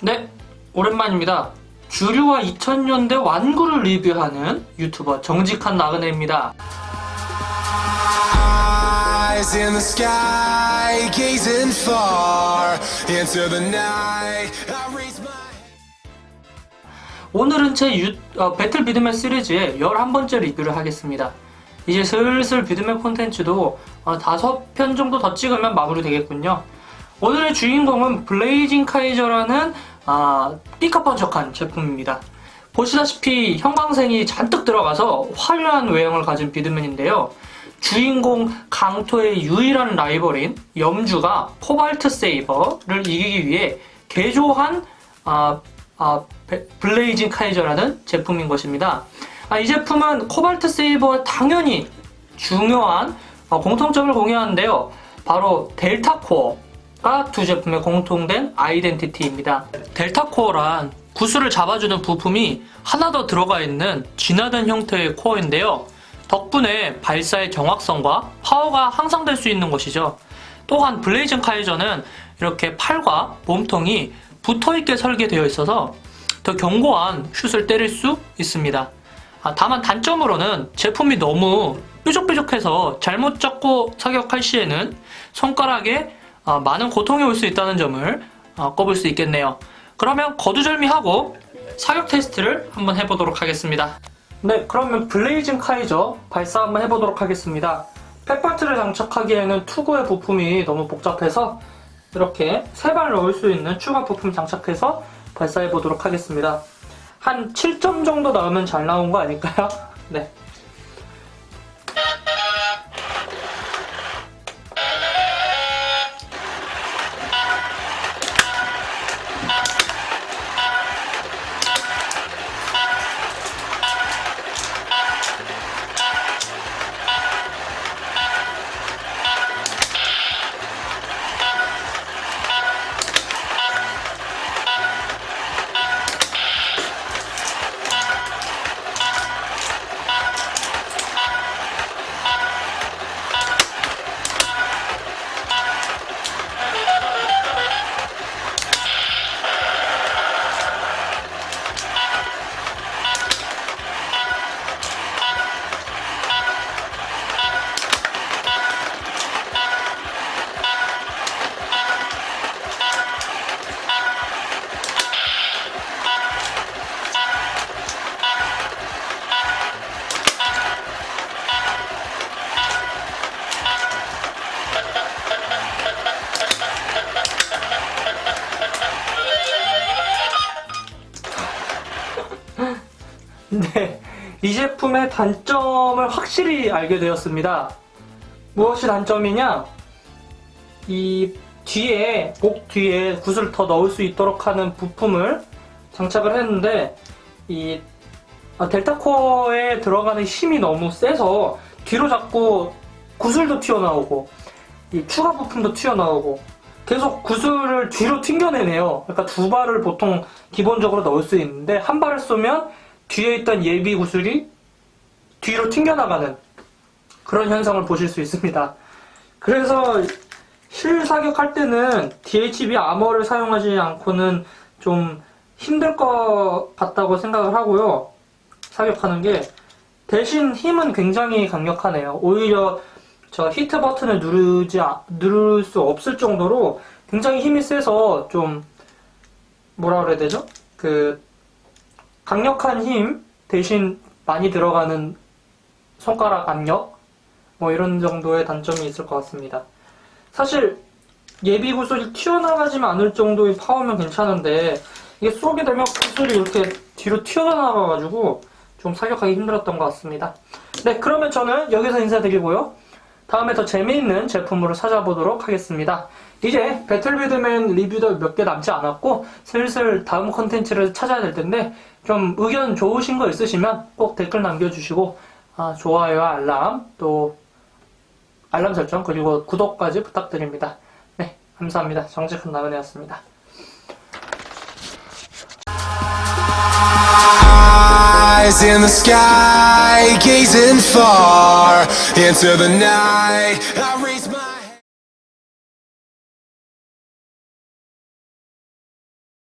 네, 오랜만입니다. 주류와 2000년대 완구를 리뷰하는 유튜버 정직한 나그네입니다. 오늘은 제 유, 어, 배틀 비드맨 시리즈의 11번째 리뷰를 하겠습니다. 이제 슬슬 비드맨 콘텐츠도 어, 5편 정도 더 찍으면 마무리 되겠군요. 오늘의 주인공은 블레이징 카이저라는 아, 삐까뻔쩍한 제품입니다. 보시다시피 형광색이 잔뜩 들어가서 화려한 외형을 가진 비드맨인데요. 주인공 강토의 유일한 라이벌인 염주가 코발트 세이버를 이기기 위해 개조한 아, 아, 베- 블레이징 카이저라는 제품인 것입니다. 아, 이 제품은 코발트 세이버와 당연히 중요한 어, 공통점을 공유하는데요. 바로 델타 코어 가 두 제품의 공통된 아이덴티티입니다. 델타 코어란 구슬을 잡아주는 부품이 하나 더 들어가 있는 진화된 형태의 코어인데요. 덕분에 발사의 정확성과 파워가 향상될 수 있는 것이죠. 또한 블레이징 카이저는 이렇게 팔과 몸통이 붙어있게 설계되어 있어서 더 견고한 슛을 때릴 수 있습니다. 아, 다만 단점으로는 제품이 너무 뾰족뾰족해서 잘못 잡고 사격할 시에는 손가락에 아, 많은 고통이 올 수 있다는 점을 아, 꼽을 수 있겠네요. 그러면 거두절미하고 사격 테스트를 한번 해보도록 하겠습니다. 네, 그러면 블레이징 카이저 발사 한번 해보도록 하겠습니다. 펫파트를 장착하기에는 투구의 부품이 너무 복잡해서 이렇게 세 발 넣을 수 있는 추가 부품 장착해서 발사해 보도록 하겠습니다. 한 7점 정도 나오면 잘 나온 거 아닐까요? 네. 네. 이 제품의 단점을 확실히 알게 되었습니다. 무엇이 단점이냐? 이 뒤에, 목 뒤에 굿을 더 넣을 수 있도록 하는 부품을 장착을 했는데, 이 아, 델타 코어에 들어가는 힘이 너무 세서 뒤로 자꾸 구슬도 튀어나오고, 이 추가 부품도 튀어나오고, 계속 구슬을 뒤로 튕겨내네요. 그러니까 두 발을 보통 기본적으로 넣을 수 있는데, 한 발을 쏘면 뒤에 있던 예비 구슬이 뒤로 튕겨나가는 그런 현상을 보실 수 있습니다. 그래서 실 사격할 때는 DHB 아머를 사용하지 않고는 좀 힘들 것 같다고 생각을 하고요. 사격하는 게 대신 힘은 굉장히 강력하네요. 오히려 저 히트 버튼을 누르지 아- 누를 수 없을 정도로 굉장히 힘이 세서 좀 뭐라 그래야 되죠? 그 강력한 힘 대신 많이 들어가는 손가락 압력 뭐 이런 정도의 단점이 있을 것 같습니다. 사실 예비 구슬이 튀어나가지만 않을 정도의 파워면 괜찮은데 이게 쏘게 되면 구슬이 이렇게 뒤로 튀어나가가지고 좀 사격하기 힘들었던 것 같습니다. 네, 그러면 저는 여기서 인사드리고요. 다음에 더 재미있는 제품으로 찾아보도록 하겠습니다. 이제 배틀비드맨 리뷰도 몇 개 남지 않았고 슬슬 다음 컨텐츠를 찾아야 될 텐데 좀 의견 좋으신 거 있으시면 꼭 댓글 남겨주시고 아, 좋아요와 알람 또 알람 설정 그리고 구독까지 부탁드립니다. 네, 감사합니다. 정직한 나은이었습니다. Eyes in the sky, gazing far into the night. I raise